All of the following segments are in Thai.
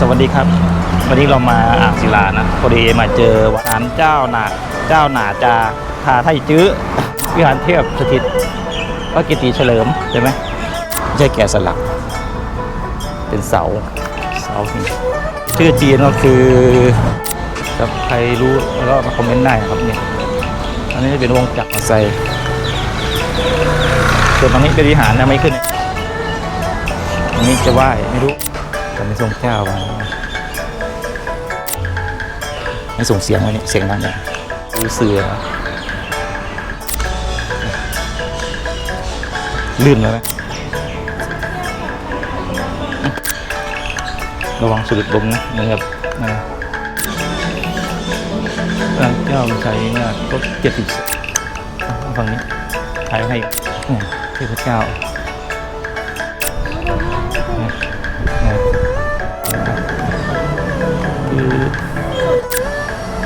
สวัสดีครับ วันนี้เรามาอ่างศิลานะพอดีมาเจอวัดศาลเจ้าหนาเจ้าหนาจาทาไทจื้อวิหารเทพสถิตพระกิติเฉลิมใช่ไหมไม่ใช่แกะสลัก เป็นเสาเสาหินชื่อจีนก็คือถ้าใครรู้ก็มาคอมเมนต์ได้ครับเนี่ยอันนี้เป็นวงจักรใส่ส่วนตรงนี้เป็นวิหารนะไม่ขึ้นอันนี้จะไหว้ไม่รู้ แต่ไม่ทรงเจ้ามาไม่ส่งเสียงไว้นี่เสียงดังเลยดูเสือลื่นเลยไหมระวังสะดุดลมนะเหมือนกับนั่นนะพระเจ้าใช้เนี่ยก็เจ็ดสิบฝั่งนี้ถ่ายให้เนี่ยเทพเจ้า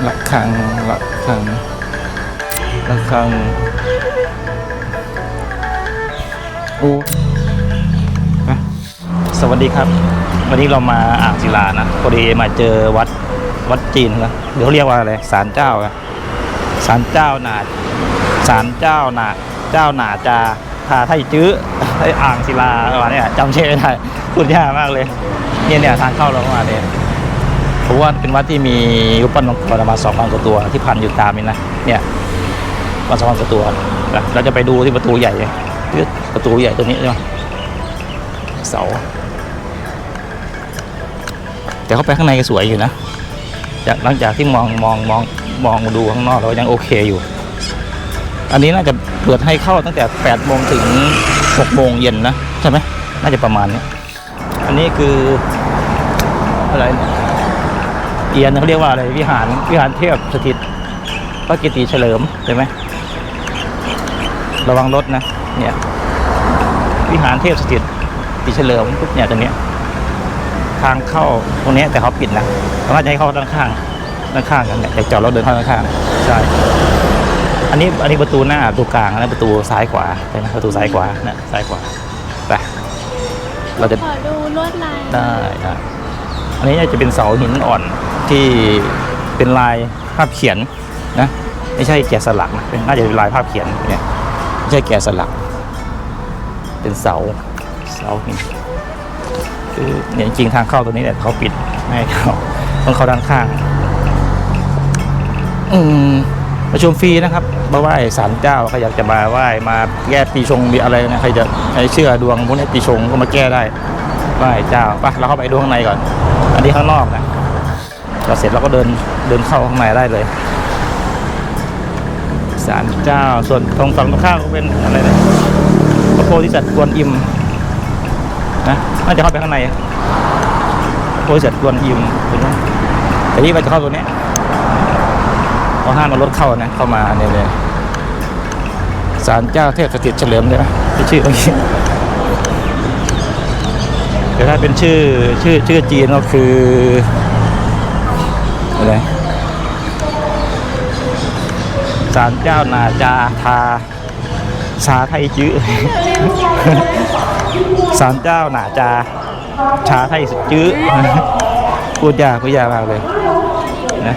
ระฆังระฆังระฆังโอ้สวัสดีครับ วันนี้เรามาอ่างศิลานะพอดีมาเจอวัดวัดจีนนะเดี๋ยวเรียกว่าอะไรศาลเจ้าอะศาลเจ้าหนาศาลเจ้าหนาเจ้าหนาจาทาไทยจื้อไออ่างศิลาประมาณเนี้ยจำชื่อไม่ได้พูดยากมากเลยเนี่ยเนี่ยทางเข้าเราเข้ามาเนี่ย เพราะว่าเป็นวัดที่มีรูปปั้นมังกรประมาณสองพันกว่าตัวที่พันอยู่ตามนี้นะเนี่ยประมาณสองพันกว่าตัวนะเราจะไปดูที่ประตูใหญ่ประตูใหญ่ตัวนี้ใช่ไหมเสาแต่เข้าไปข้างในก็สวยอยู่นะจากหลังจากที่มองมองมองมองดูข้างนอกเรายังโอเคอยู่ อันนี้น่าจะเปิดให้เข้าตั้งแต่8โมงถึง6โมงเย็นนะใช่ไหมน่าจะประมาณนี้ อันนี้คืออะไรเนี่ย เอียนเขาเรียกว่าอะไรวิหารวิหารเทพสถิตพระกิติเฉลิมใช่ไหมระวังรถนะเนี่ยวิหารเทพสถิตติเฉลิมปุ๊บเนี่ยตรงเนี้ยทางเข้าตรงเนี้ยแต่เขาปิดนะเขาอาจจะให้เข้าด้านข้างด้านข้างกันเนี่ยแต่จอดรถเดินเข้าด้านข้างใช่อันนี้อันนี้ประตูหน้าประตูกลางและประตูซ้ายขวาใช่ไหมประตูซ้ายขวานะซ้ายขวาไปเราจะขอดูลวดลายได้ได้ อันนี้จะเป็นเสาหินอ่อนที่เป็นลายภาพเขียนนะไม่ใช่แกะสลักนะเป็นน่าจะเป็นลายภาพเขียนเนี่ยไม่ใช่แกะสลัก เป็นเสาเสาหินคือเนี่ยจริงทางเข้าตัวนี้แต่ยเขาปิดไม่ให้เข้าต้องเข้าด้านข้างอืมประชุมฟรีนะครับมาไหว้ศาลเจ้าใครอยากจะมาไหว้มาแก้ปีชงมีอะไรนะใครจะใครเชื่อดวงพวกนี้ปีชงก็มาแก้ได้ไหว้เจ้าไปเราเข้าไปดูข้างในก่อน อันนี้ข้างนอกนะเราเสร็จเราก็เดินเดินเข้าข้างในได้เลยศาลเจ้า ส่วนตรงฝั่งตรงข้ามก็เป็นอะไรนะพระโพธิสัตว์กวนอิมนะน่าจะเข้าไปข้างในพระโพธิสัตว์กวนอิมเห็นไหมแต่นี่เราจะเข้าตัวนี้เขาห้ามเอารถเข้านะเข้ามาเนี่ยเลยศาลเจ้าเทพสถิตเฉลิมเลยนะที่ชื่อเมื่อกี้ แต่ถ้าเป็นชื่อชื่อชื่อจีนก็คืออะไรศาลเจ้านาจาทาชาไทยจื้อศาลเจ้านาจา ชาไทยจื้อพูดยากพูดยากมากเลยนะ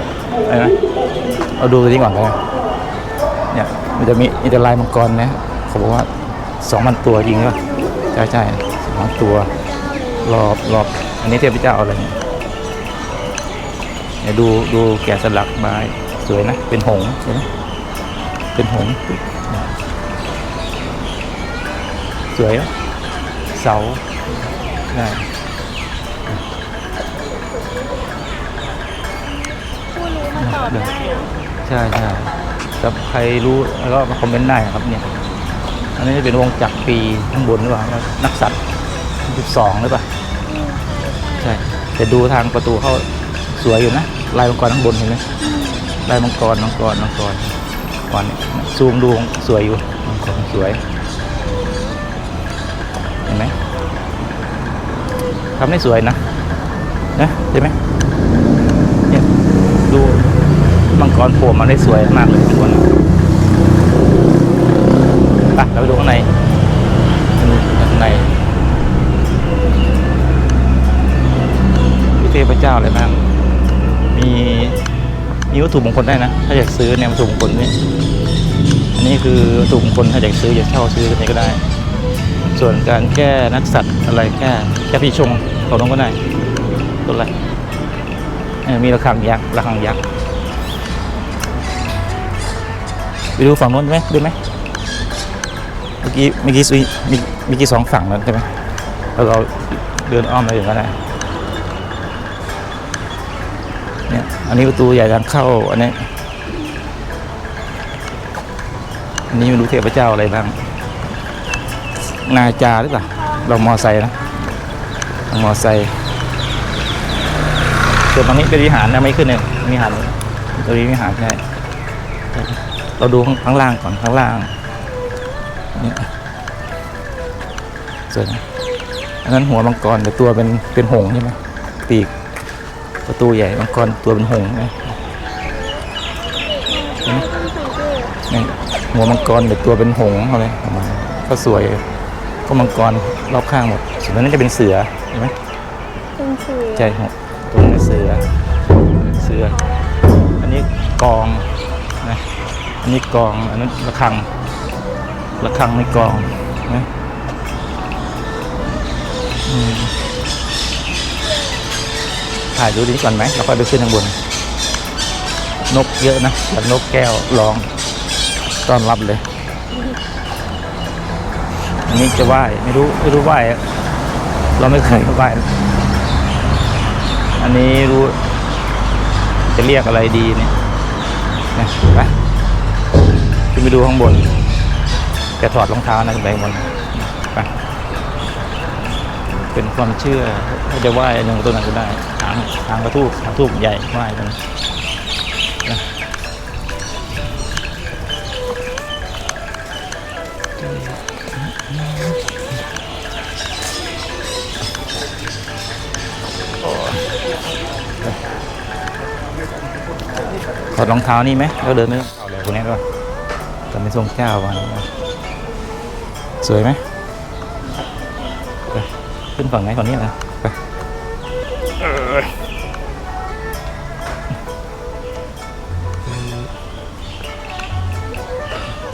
อะไรนะเอาดูตัวนี้ก่อนเลยเนี่ยมันจะมีมีแต่ลายมังกรนะเขาบอกว่าสองพันตัวจริงป่ะใช่ใช่สองพันตัว รอบรอบอันนี้เทพเจ้าอะไรเนี่ยเนี่ยดูดูแกะสลักไม้สวยนะ เป็นหงส์ใช่ไหมเป็นหงส์สวยนะเสาได้ผู้รู้มาตอบได้เนอะใช่ใช่ถ้าใครรู้แล้วก็มาคอมเมนต์ได้ครับเนี่ย อันนี้จะเป็นวงจักรปีข้างบนหรือเปล่านักสัตว์ สิบสองหรือเปล่าอืมใช่ใช่ แต่ดูทางประตูเข้าสวยอยู่นะ ลายมังกรข้างบนเห็นไหมลายมังกร มังกร มังกรก่อนเนี่ยซูมดูสวยอยู่มังกรสวย เห็นไหมทำได้สวยนะนะเห็นไหมเนี่ยดูมังกรโผล่มาได้สวยมากเลยทุกคนไปเราไปดูข้างใน เจ้าอะไรบ้าง มีมีวัตถุมงคลได้นะ ถ้าอยากซื้อเนี่ยวัตถุมงคลนี่อันนี้คือวัตถุมงคลถ้าอยากซื้ออยากเช่าซื้อกันนี้ก็ได้ ส่วนการแก้นักสัตว์อะไรแก้แก้พี่ชงของน้องก็ได้ต้นอะไรเออมีระฆังยักษ์ระฆังยักษ์ไปดูฝั่งโน้นไหมดูไหมเมื่อกี้เมื่อกี้ซีเมื่อกี้สองฝั่งแล้วใช่ไหมแล้วเราเดินอ้อมไปถึงก็ได้ เนี่ยอันนี้ประตูใหญ่ทางเข้าอันนี้อันนี้ไม่รู้เทพเจ้าอะไรบ้าง นาจาหรือเปล่าเรามอไซค์นะมอไซค์ส่วนตรงนี้เป็นวิหารนะไม่ขึ้นเลยวิหารตรงนี้วิหารใช่เราดูข้างล่างก่อนข้างล่างนี่ส่วนอันนั้นหัวมังกรแต่ตัวเป็นเป็นหงส์ใช่ไหมปีก ประตูใหญ่มังกรตัวเป็นหงส์ใช่ไหมต้องสังเกตนี่หัวมังกรแต่ตัวเป็นหงส์เขาเลยออกมาก็สวยก็มังกรรอบข้างหมดส่วนนั้นจะเป็นเสือเห็นไหมเป็นเสือใช่ครับตรงนี้เสือเสือ อันนี้กองนะอันนี้กองอันนั้นระฆังระฆังในกองนะอืม ถ่ายดูนี้ก่อนไหมแล้วก็ไปขึ้นข้างบน นกเยอะนะแบบนกแก้วร้องต้อนรับเลย อันนี้จะไหว้ไม่รู้ไม่รู้ไหว้เราไม่เคยไหว้อันนี้รู้ จะเรียกอะไรดีเนี่ยนะไปขึ้นไปดูข้างบนจะถอดรองเท้านะขึ้นไปข้างบนไปเป็นความเชื่อถ้าจะไหว้หนึ่งตัวนั้นก็ได้ หางหางกระทูบหางทูบใหญ่ไหว้กันนะถอดรองเท้านี่ไหมแล้วเดินไม่ต้องเอาเลยพวกนี้ก็แต่ไม่ทรงเจ้าวันสวยไหมไปขึ้นฝั่งไหนฝั่งนี้นะ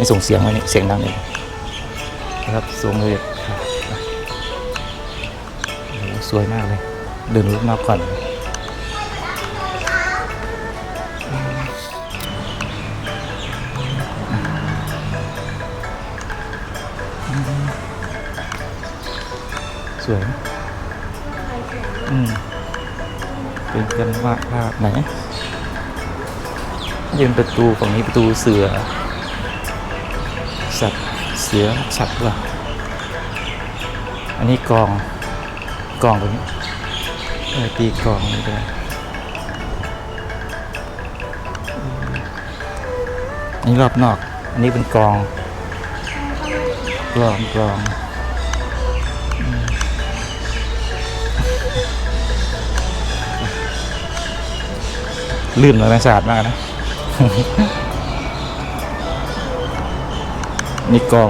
ไม่ส่งเสียงไว้นี่เสียงดังเลยนะครับสูงเลยสวยมากเลย เดินรถมาก่อนสวยอืมเป็นกันว่าภาพไหนเป็นประตูฝั่งนี้ประตูเสือ สือสัตว์ว่ะอันนี้กองกองตรงนี้เออตีกองนี่ด้อืมอันนี้รอบนอก อันนี้เป็นกองกลองกลองลื่นเลยนะสะอาดมากนะ มีกอง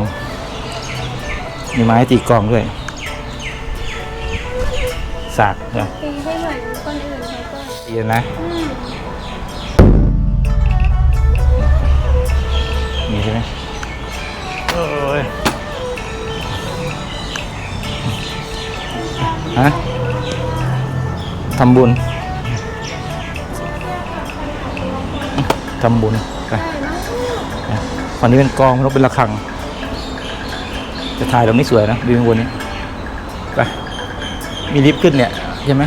มีไม้ตีกองด้วยสากนะตีให้เหมือนคนอื่นเขาก็ตีนะมีใช่ไหมโอ้ยฮะทำบุญทำบุญ ฝั่งนี้เป็นกองแล้วเป็นระฆัง จะถ่ายตรงนี้สวยนะดูข้างบนนี้ไปมีลิฟต์ขึ้นเนี่ยใช่ไหม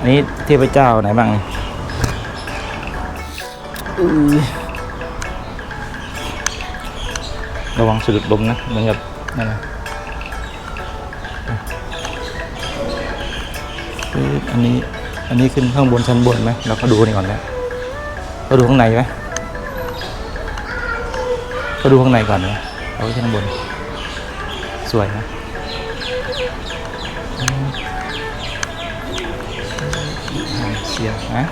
อันนี้เทพเจ้าไหนบ้างระวังสะดุดลมนะเหมือนกับนั่นนะปึ๊บอันนี้อันนี้ขึ้นข้างบนชั้นบนไหมเราก็ดูนี่ก่อนแล้วก็ดูข้างในไหม ก็ดูข้างในก่อนนะเอาไว้ข้างบน สวยนะเสียนะ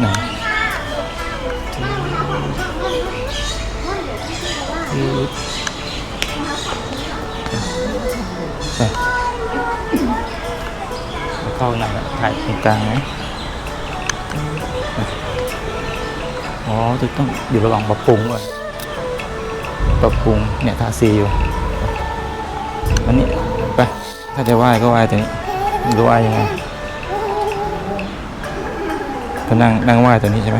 หนอืดไปโอเคเข้าหนังถ่ายตรงกลางไหมอ๋อจะต้องอยู่ระหว่างปรับปรุงก่อน ปรับปรุงเนี่ยทาสีอยู่อันนี้ไปถ้าจะไหว้ก็ไหว้ตรงนี้หรือไหว้ยังไงก็นั่งนั่งไหว้ตรงนี้ใช่ไหม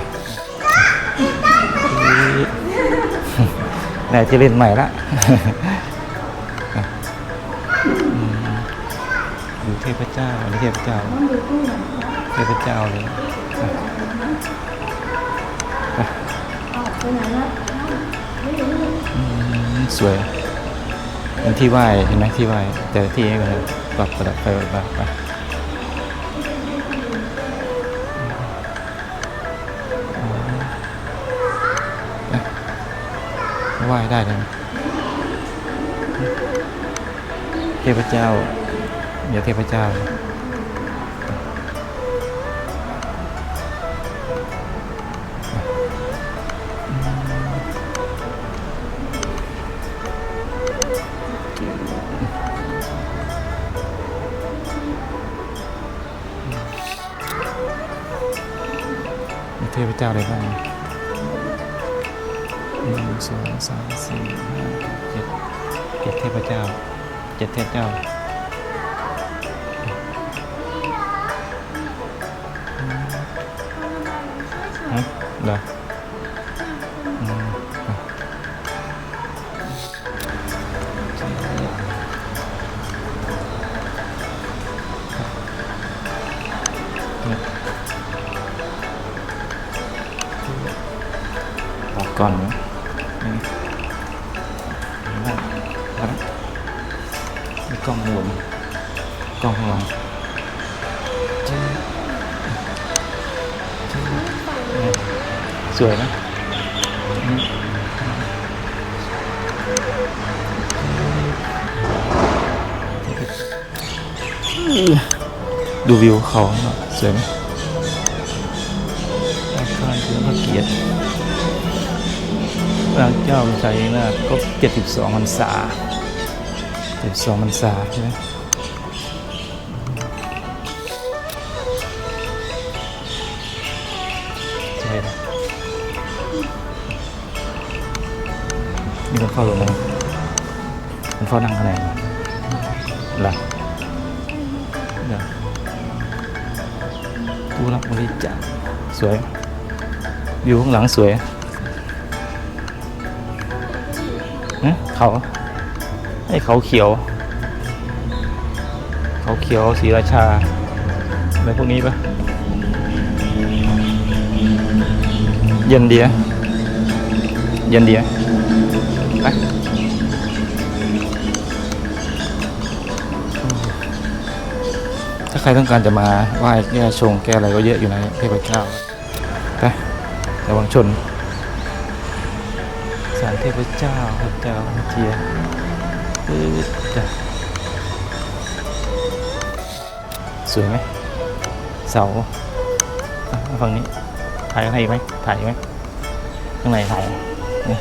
นายจะเล่นใหม่ละอยู่เทพเจ้าอันนี้เทพเจ้า เทพเจ้าเลยไปอืม สวยเป็นที่ไหว้เห็นไหมที่ไหว้แต่ที่ให้มันปรับประดับไประดับไปไหว้ได้เลยเทพเจ้าเดี๋ยวเทพเจ้า ทพเจ้าได้บ้างหนึ่งสองสามสี่ห้าหกเจ็ดเจ็ดเทพเจ้าเจ็ดเทพเจ้า ก่อนนะนี่นั่นแล้วมีกล้องข้างบนกล้องหลังสวยนะดูวิวเขาหน่อยสวยไหมอาคารเฉลิมพระเกียรติ พระเจ้าชัยนาก็72พรรษา72พรรษาใช่ไหมใช่นะมีคนเฝ้าตรงไหนคนเฝ้านั่งข้างในหลังเดี๋ยวตู้รับบริจาคสวย วิวข้างหลังสวย เขา ไอ้เขาเขียว เขาเขียวสีราชาอะไรพวกนี้ปะเย็นเดียเย็นเดียไปถ้าใครต้องการจะมาไหว้แก้ชงแก้อะไรก็เยอะอยู่ในเทพเจ้าไประวังชน พเจ้าพระเจ้าเจียปึ๊ดจ้ะสวยไหมเสาฝั่งนี้ ถ่ายข้างในอีกไหมถ่ายไหมข้างในถ่ายนี่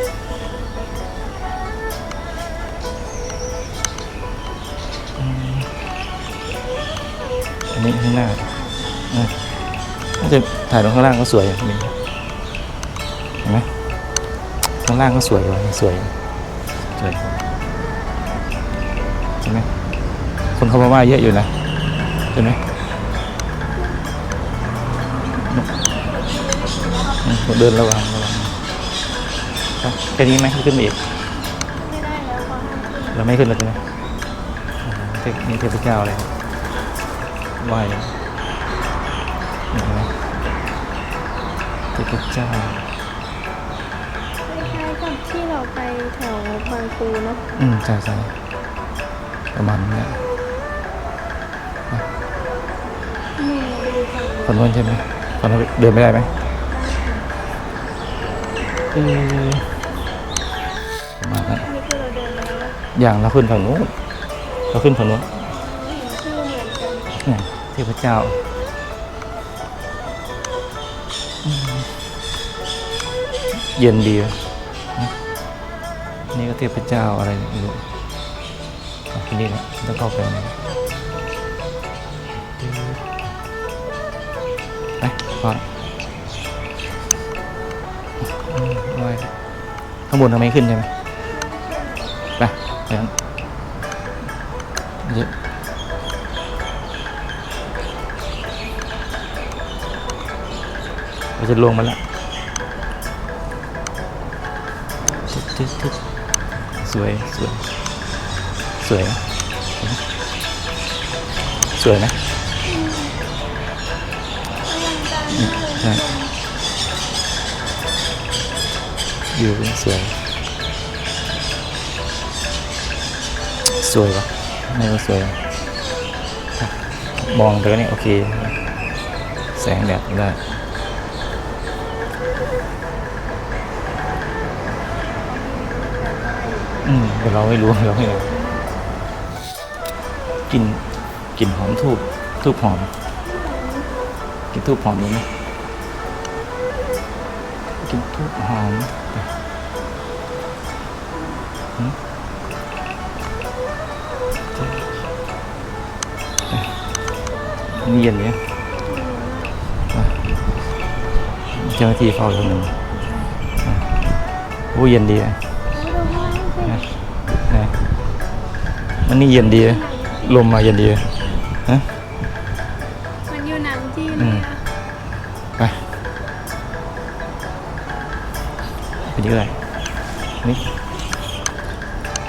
อันนี้ข้างหน้าอะน่าจะถ่ายตรงข้างล่างก็สวยอะนี่างล่างก็สวยว่ะสวยสวยใช่ไหมคนเขามาไหว้เยอะอยู่นะใช่ไหมเดินระวังระวังแค่นี้ไหมขึ้นไปอีกไม่ได้แล้วขอห้ามขึ้นเราไม่ขึ้นแล้วใช่ไหมอ๋อพนี่เทพเจ้าอะไรไหวนะเห็นไหมเทพเจ้า แถวบางปูเนาะอืมใช่ใช่ประมาณนี้แหละนี่เราดูฝั่งฝั่งนู้นใช่ไหมฝั่งนู้นเดินไม่ได้ไหมเออประมาณนั้นนี่คือเราเดินมาแล้วอย่างเราขึ้นฝั่งนู้นเราขึ้นฝั่งนู้นเห็นชื่อเหมือนกันเนี่ยเทพเจ้าอืมเย็นดี นี่ก็เทพเจ้าอะไรไม่รู้อ่ที่นี่แหละต้องเข้าไปนะพออืมไหวข้างบนทำไมขึ้นใช่ไหมไปเดี๋ยวเดี๋ยวเราจะลงมาแล้วทึดทึดทึด สวยสวยสวยนะสวยนะอ่ารมากเลยใช่สวย สวยปะไม่ก็สวย มองไปก็เนี่ยโอเค แสงแดดได้ อืมแต่เราไม่รู้เราไม่รู้กลิ่นกลิ่นหอมทูบทูบหอมกลิ่นทูบหอมรู้ไหมกลิ่นทูบหอมนี่เย็นเนี่ยเจ้าหน้าที่เฝ้าอยู่หนึ่งผู้เย็นดีนะ มันนี่เย็นดีนะลมมาเย็นดีนะฮะมันอยู่หนังจีนอืเลมยอะไปไปดีเลยนี่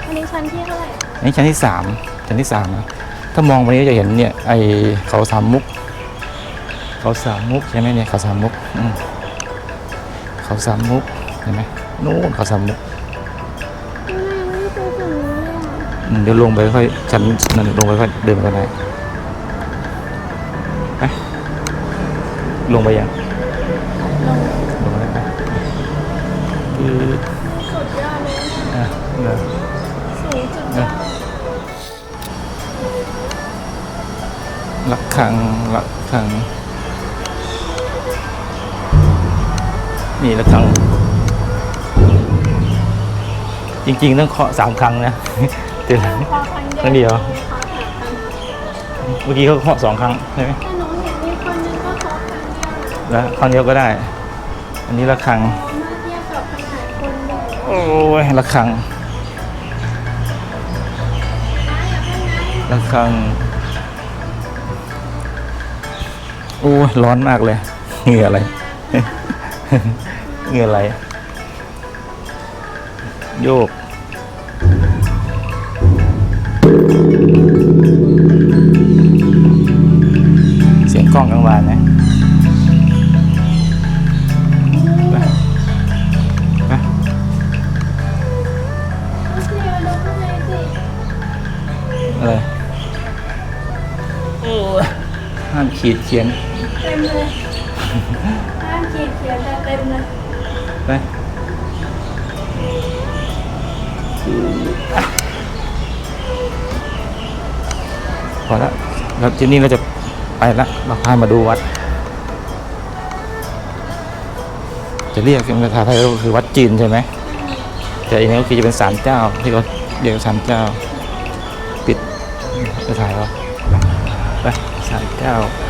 อันนี้ชั้นที่เท่าไหร่อันนี่ชั้นที่สามชั้นที่สามนะถ้ามองไปนี้ก็จะเห็นเนี่ยไอเขาสามมุก เขาสามมุกใช่ไหมเนี่ยเขาสามมุกอืมเขาสามมุกเห็นไหมนู่นเขาสามมุก เดี๋ยวลงไปค่อยชั้นนั่นลงไปค่อยเดินไปก็ได้ไปลงไปยังลงลงไปได้ไหมคือสุดยอดเลยนะอะเดี๋ยวสูงสุดยอดระฆังระฆังนี่ระฆังจริง ๆ ต้องเคาะสามครั้งนะ เดี๋ยวพอครั้งครั้งเดียว เมื่อกี้เขาเคาะสองครั้งใช่ไหมแต่หนูเห็นมีคนนึงก็ขอครั้งเดียวแล้วครั้งเดียวก็ได้ อันนี้ระฆังเมื่อเทียบกับขนาดคนเดียวโอ้ยระฆังนะอย่าเพิ่งนะระฆังโอ้ยร้อนมากเลย เหงื่ออะไร เหงื่ออะไร โยก อ้ยห้ามขีดเขียนเต็มเลยห้ามขีดเขียนแต่เต็มเลยไปพอละแล้วทีนี้เราจะไปละเราพามาดูวัด จะเรียกเป็นภาษาไทยก็คือวัดจีนใช่ไหมแต่อันนี้ก็คือจะเป็นศาลเจ้าที่เขาเรียกว่าศาลเจ้า ปิดไปถ่ายเราไปศา ลเจ้าเ